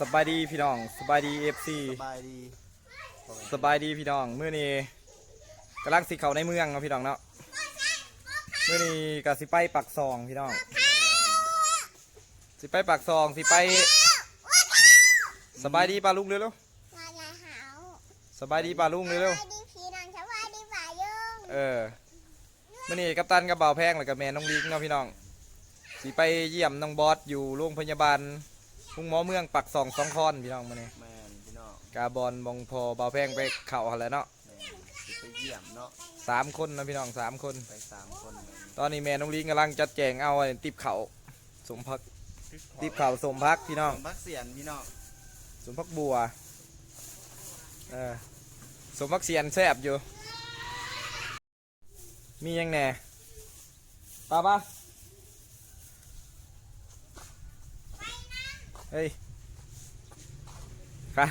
สบายดีพี่น้องสบายดีเอฟซีสบายดีสบายดีพี่น้องมื้อนี้กำลังสิเข้าในเมืองเนาะพี่น้องเนาะมื้อนี้ก็สิไปปักซองพี่น้อง สิไปปักซองสิไป สบายดีป้าลุงเร็วมาลายหาวๆสบายดีป้าลุงเร็วสวัสดีพี่น้องสวัสดีฝ่ายยุงๆเออมื้อนี้กัปตันกับบ่าวแพงแล้วก็แม่น้องลิงเนาะพี่น้องสิไปเยี่ยมน้องบอสอยู่โรงพยาบาล ทุ่งหมอเมืองปักซองสองคอนพี่น้องมื้อนี้แมนพี่น้องกาบอลบองพอบ่าวแพงไปเข่าหั่นแหล้วเนาะแมนสิไปเยี่ยมเนาะสามคนนะพี่น้องสามคน ไปสามคนแมนตอนนี้แม่น้องลิงกำลังจัดแจงเอาไอ้ติบเขาสมพักติบเขาสมพักพี่น้องพักเสียนพี่น้องสมพักบัวเออสมพักเสียนแซ่บอยู่ มียังแหน่ป้าป้า เฮ้ยครับ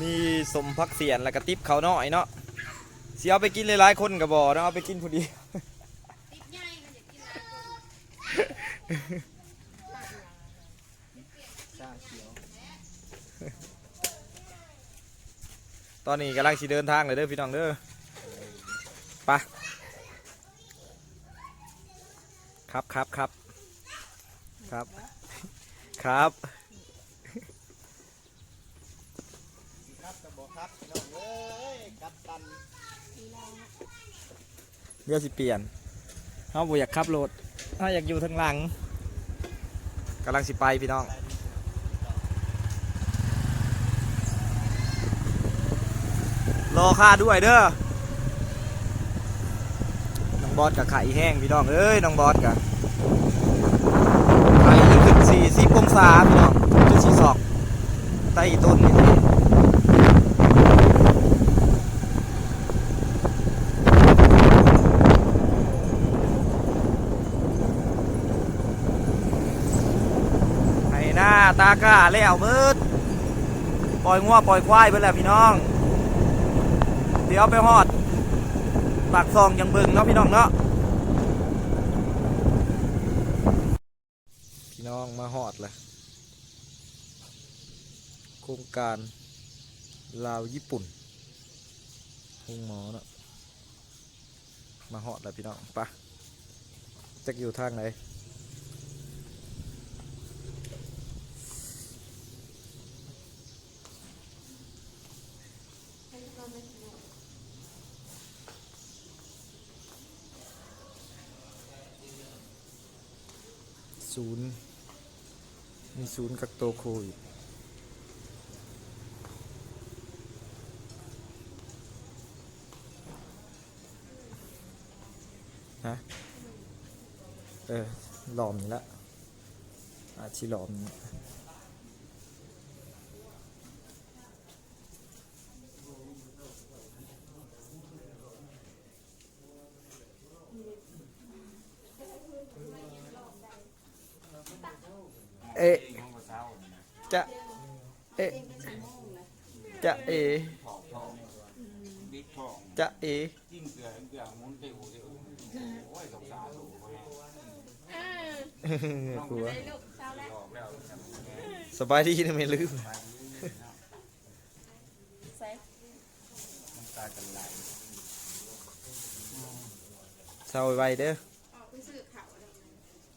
มีสมพักเสียนแล้วก็ติบเขาน้อยเนาะเสียเอาไปกินหลายๆคนกับบ่อเนาะเอาไปกินผู้เดียวตอนนี้กำลังสิเดินทางเลยเด้อพี่น้องเด้อไปะ ครับครับครับครับครับครับจะบอกครับพี่น้องเอ้ยกัปตันเดี๋ยวสิเปลี่ยนเขาบ่อยากขับรถเขาอยากอยู่ทางหลังกำลังสิไปพี่น้องรอค่าด้วยเด้อน้อง บอสกับไข่แห้งพี่น้องเอ้ยน้องบอสกับไข่ขึ้นสี่สิบองศาพี่น้องจุดสี่ศอกใต้ต้นนี่สิไห้หน้าตากาแล้วมืดปล่อยงัวปล่อยควายไปแล้วพี่น้อง เดี๋ยวไปฮอด ปากซองยังเบิ่งเนาะพี่น้องเนาะพี่น้องมาฮอดเลยโครงการลาวญี่ปุ่นหงหมอเนาะมาฮอดละพี่น้องไปะจะอยู่ทางไหนศูนย์ มีศูนย์กักตัวโควิดนะเออหลอมนี่ละอาชีหลอมนี่ เอะจะเอะจะเอจะเอจิ้มเกลือเกลือหมุนเตะหูเตะหูโอ้ยสงสารลูกเขาเนี่ยกลัวบอกแล้วสบายดีนะไม่ลืมมันตากันไหลเศร้าไว้เด้อ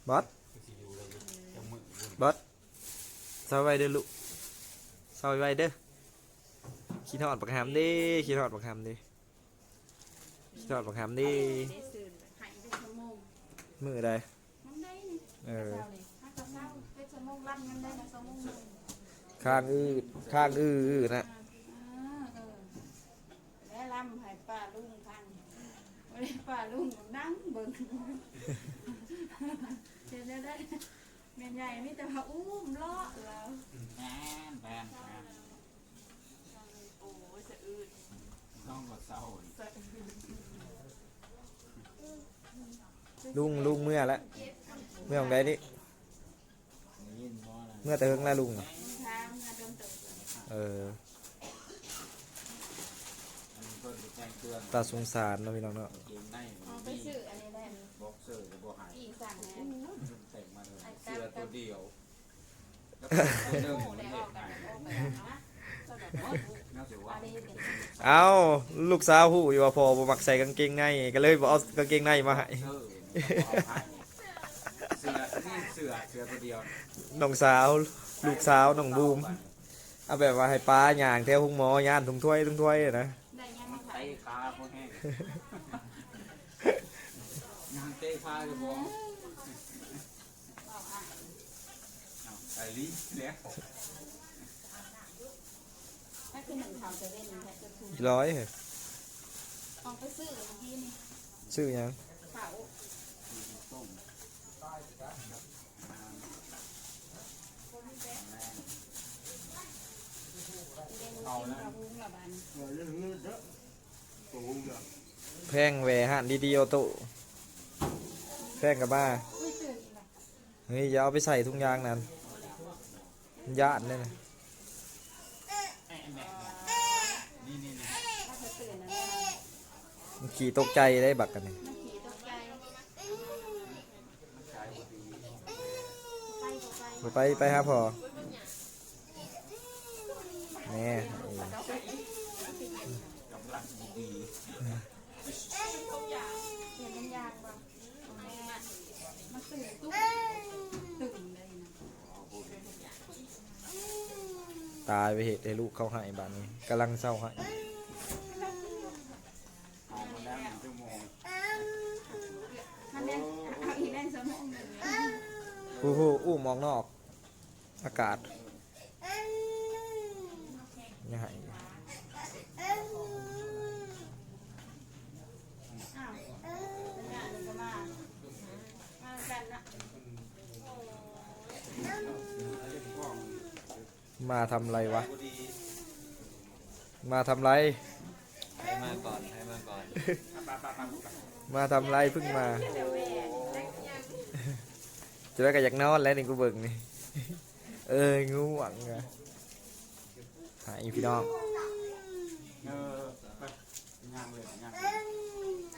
บอสจะมือ บอสเศร้าไว้เด้อลูกเศร้าไว้เด้อขี้ทอดปักหามเด้ขี้ทอดปักหามเด้ขี้ทอดปักหามเด้ได้สื่นหายเป็นชั่วโมงมือใดมันได้นี่เออเช้าเลยถ้าจะเช้าเป็นชั่วโมงรับเงินได้นะชั่วโมงหนึ่งข้างอื้อข้างอื้ออื้อนะอ่าเออแล้วลำให้ป้าลุงพันวันนี้ป้าลุงนั่งเบิ่งเดี๋ยวได้ แม่ใหญ่นี่แต่ว่าอุ้มเลาะแล้ว แมนแมนโอ้ยสะอืดน้องก็เศร้าสะอืดลุงลุงเมื่อแล้วเมื่อของใดนี่ยินบ่นะเมื่อแต่เฮิงแล้วลุงน่ะทางงานเดิมเติมเอออันนี้เพิ่นจะแจ้งเตือนตาสงสารเนาะพี่น้องเนาะเกงในเอาไปมีซื้ออันนี้ได้บ็อกเซอร์จะบ่หายกี่สั่งแน่ สื้อตัวเดียวแล้วตัวหนึ่งโอ้มันได้อเห็อกนกันหายโอ้ไปแล้วนะก็แบบโอ้ยน่าเสียว่าอันนี้เป็นเอาลูกสาวหูอยู่ว่าพอบ่มักใส่กางเกงในก็เลยบ่เอากางเกงในมาให้เออเอาให้เสื้อนี่เสื้อเสื้อตัวเดียวน้องสาว ลูกสาวน้องบูม เอาแบบว่าให้ป้าย่างแถวห้องหมอย่านถุงถ้วยถุงถ้วยอะนะได้ยังไม่ขาเตะยขาเขาแห้งยางเตะขาอยู่บ่บอกอะ เอา ไอ้ลิ้นแล้วถ้าคือหนึ่งเขาจะเล่นแค่จะถูกร้อยเหรอลองไปซื้อที่นี่ซื้อยังเขาเล่นกินกระพุ้งละบันเวเยอะแพงแหวหันดีๆเอาตุแพงกับบ้าไม่ตื่นอีกละ เฮ้ยอย่าเอาไปใส่ถุงยางนั่น ย่านเนี่ยนะมันขี่ตกใจได้บักกันนี่มันขี่ตกใจใช้พอดีไปไปไปไปหาพอแน่เออกำลังดี เปลี่ยนเป็นยางบ้างแม่มันตื่นตุ๊บตื่นเลยนะ ตายไปเหตุให้ลูกเขาใหายบ้านนี้กำลังเศร้าใหายหอมมาแล้วหนึ่งชั่วโมงถ้าเล่นเอาอีกเล่นสมองหนึ่งเลยฮู้ฮู้อู้มองนอก อากาศยังไง อ้าวเป็นงานก็มามากันนะ มาทำไรวะ มาทำไรให้มาก่อนให้มาก่อนมาทำไรเพิ่งมา จะได้ก็อยากนอนแล้วนี่กูเบิ่งนี่ เอ้ยงูหวังอะหายพี่น้องเออไปย่างเลยย่าง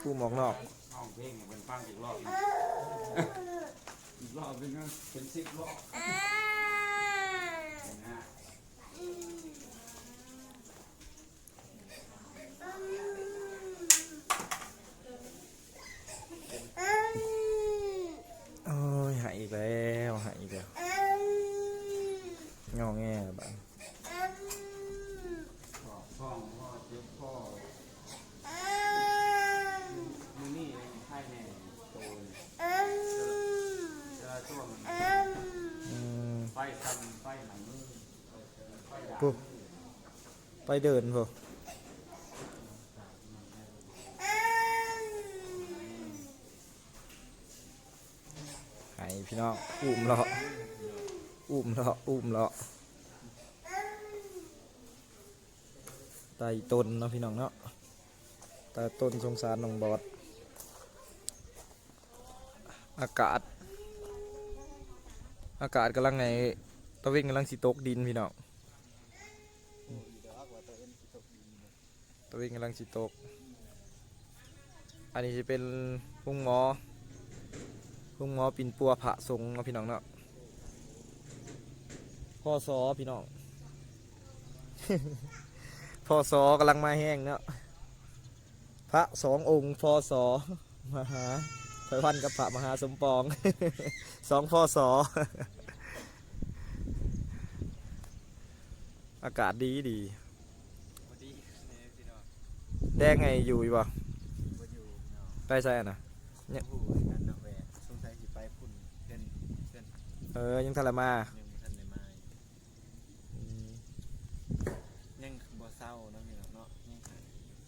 กูมองนอกห้องเพลงเป็นฟังอีกรอบอีกรอบเป็นเป็นสิบรอบนะ โอ้ยหายอีกแล้วหายอีกแล้วงอแงบ้าง พ่อพ่อพ่อเจ็บพ่อมือนี่ให้แน่โตเลยเจอช่วง อืม ไฟทำไฟหนังมือไฟดาบ ปุ๊บ ไปเดินพอหายพี่น้องอุ้มเลาะอุ้มเลาะอุ้มเลาะไต่ต้นเนาะพี่น้องเนาะไต่ต้นสงสารน้องบอด อากาศ อากาศกำลังไงตะเวนกำลังสิตกดินพี่น้อง เดี๋ยวเอาว่าตัวเอ็นสิตกดินเลย ตะเวนกำลังสิตก อันนี้จะเป็นพุงหมอพุงหมอปินปัวผะสงเนาะพี่น้องเนาะพ่อซอพี่น้องพ่อซอกำลังมาแห้งเนาะพระสององค์พ่อซอมหาไปพันกับพระมหาสมปองสองพ่อซออากาศดีดี พอดีเนี่ยพี่น้อง แดงไงอยู่อยู่บ่บ่อยู่เนาะไปใส่อะนะเนี่ยหูกันเนาะแหวนสงสัยสิไปพุ่นเพื่อนเพื่อนเออยังทะเลมายังบ่ทันได้มายังบ่เศร้าเนาะพี่น้องเนาะยังไข้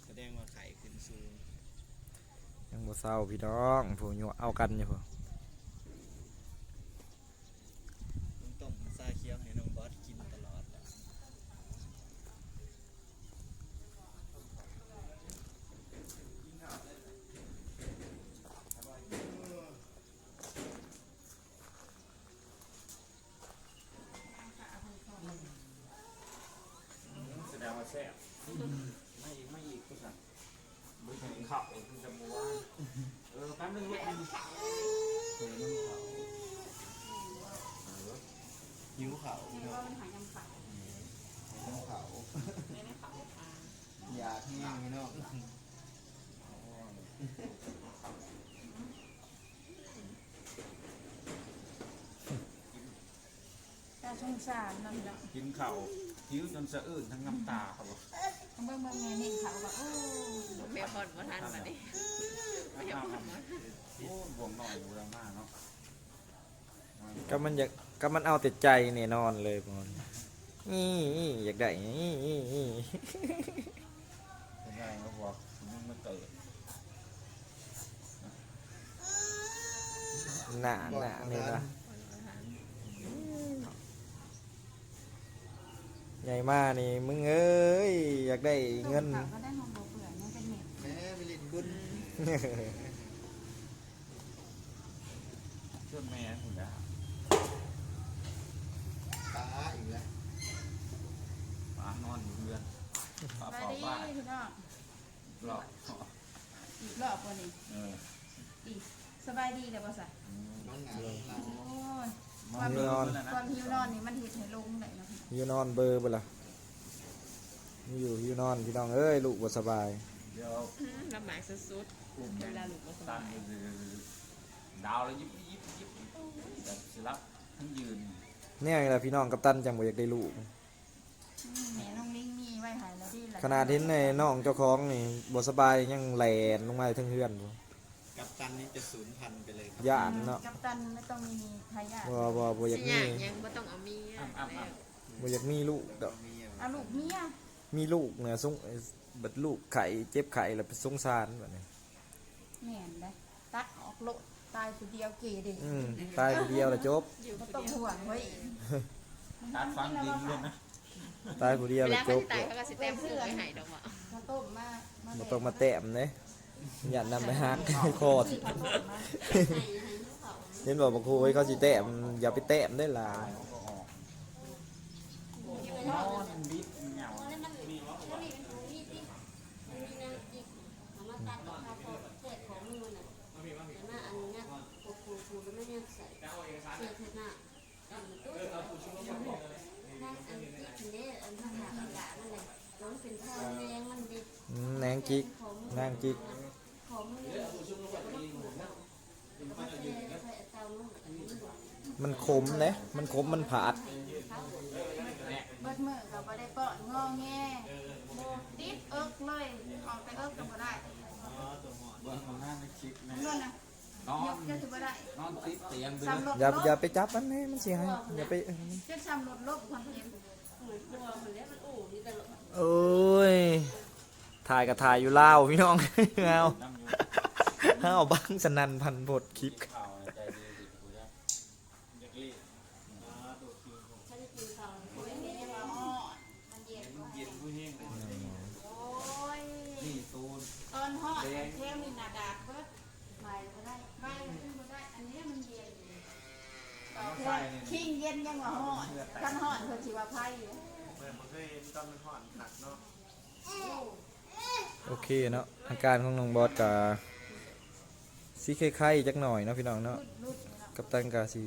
แสดงว่าไข้ขึ้นสูงยังบ่เศร้าพี่น้องผู้อยู่เอากันอยู่ผู้ลุ แซ่บไม่อีกไม่อีกกูสั่งมึงถึงขับเองคือจะมัวเออแป๊บนึงลูกเฮ้ยน้ำขาวหิวขาวเขาะน้ำขาวอยากแห้งเนาะน่างสารนั่นแหละกินข้าว หิวจนสะอื้นทั้งน้ำตาครับผมเบิ่งเบิ่งแม่นี่เขาว่าโอ้แม่พอนบ่ทันบัดนี้อ้าวโอ้บวงหน่อยบูรมาเนาะก็มันอยากก็มันเอาแต่ใจเนี่ยนอนเลยบอลนี่อยากได้นี่นี่นี่เป็นไงก็บอกมึงมาเกิดหนาหนาเนี่ยนะ ใหญ่มากนี่มึงเอ้ยอยากได้เงินเขาก็ได้ห้องบ่เปื่อยมันเป็นเม็ดแม่ไปเล่นบุญเชื่อแม่คุณนะตาอีกแล้วปานอนอยู่เรือนปาไปเป่าดีบ้านพี่น้องหลอกอีกรอบวันนี้เอออีกสบายดีเดี๋ยวบ่ใส่น้องหงายเราโอ้ย มันเรือนนะความหิวนอนนี่มันเห็ดให้ลงได้เนาะพี่อยู่นอนเบอร์เปล่ามีอยู่อยู่นอนพี่น้องเอ้ยลูกบ่สบาย เดี๋ยวลำบากสุดกลุ่มๆเวลาลูกบ่สตับานยดาวแล้วยิบยิบยิบแบบสิรับทั้งยืนเนี่ยแหละพี่น้องกัปตันจังบ่อยากได้ลูกอืมแม่น้องลิงมีไว้ใหายแล้วดีแหละขนาดเห็นในน้องเจ้าของนี่บ่สบายยังแหลนลงมาทั้งเฮือนบ่ กับตันนี่จะสูญพันธุ์ไปเลยครับย่านเนาะกัปตันไม่ต้องมีทายาทบ่บ่บ่อยากสิมียากยังบ่ต้องเอาเมียแล้วบ่อยากมีลูกดอกมีเอาลูกเมียมีลูกเนี่ยสงบัดลูกไข่เจ็บไข่แล้วไปสงสารแบบนี้แม่นได้ตัดออกโลดตายผู้เดียวเกเดีอืมตายคนเดียวแล้วจบ อยู่ก็คนต้องเดียวห่วงไว้อีกการฟังดินเลยนะตายคนเดียวเวแล้วลาจเขาบสิตายเขาก็สิแต้มซื้อไว้ให้ดอกว่ามาต้มมามาบ่ต้องมาแต้มเด้ อย่านำไปหักให้คอสิมาต้มมาเห็นบอกบอกครูให้เขาสิแต้มอย่าไปแต้มได้ล่ะเขาก็ออกนอนบิดเหงาอืมแนงจิกนางจิก มันขมเด้มันขมมันผาดเบิดมือก็บ่ได้ป้อนงอแงบ่ติดเอิกเลยออกไปเอิกก็บ่ได้เบื้องของหน้าในคลิปนะนั่นน่ะนอนยกก็สิบ่ได้นอนติดเตียงไปซ้ำเลยรถอย่าลบอย่าไปจับมันให้มันเสียหายอย่าไปจะซ้ำรถลบความเจ็บโอ้ยถ่ายกับถ่ายอยู่ลาวพี่น้องเอานั่งอยู่ ห้าวบังสนันพันบทคลิปข่าวใจดีดิกูจะเย็นผู้แห้งเลยโอ้ยนี่ตูนตอนฮอดเทมนี่น่ะดากเบิดไม่บ่ได้ไม่บ่ได้อันนี้มันเย็นต่อแค่คิงเย็นยังว่าฮอดคันฮอดเพิ่นสิว่าไผอยู่เมื่อมันเคยตอนมันห่อนหนักเนาะโอเคเนาะอาการของน้องบอสกับ ซีไข่ๆจักหน่อยเนาะพี่น้องเนาะกับตันกาสี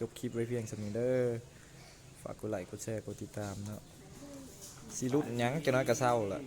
จบคลิปไว้เพียงสมิเดอร์ฝากกดไลค์กดแชร์กดติดตามเนาะสีรุ่นหยังจะน้อยกระเศร้าล่ะ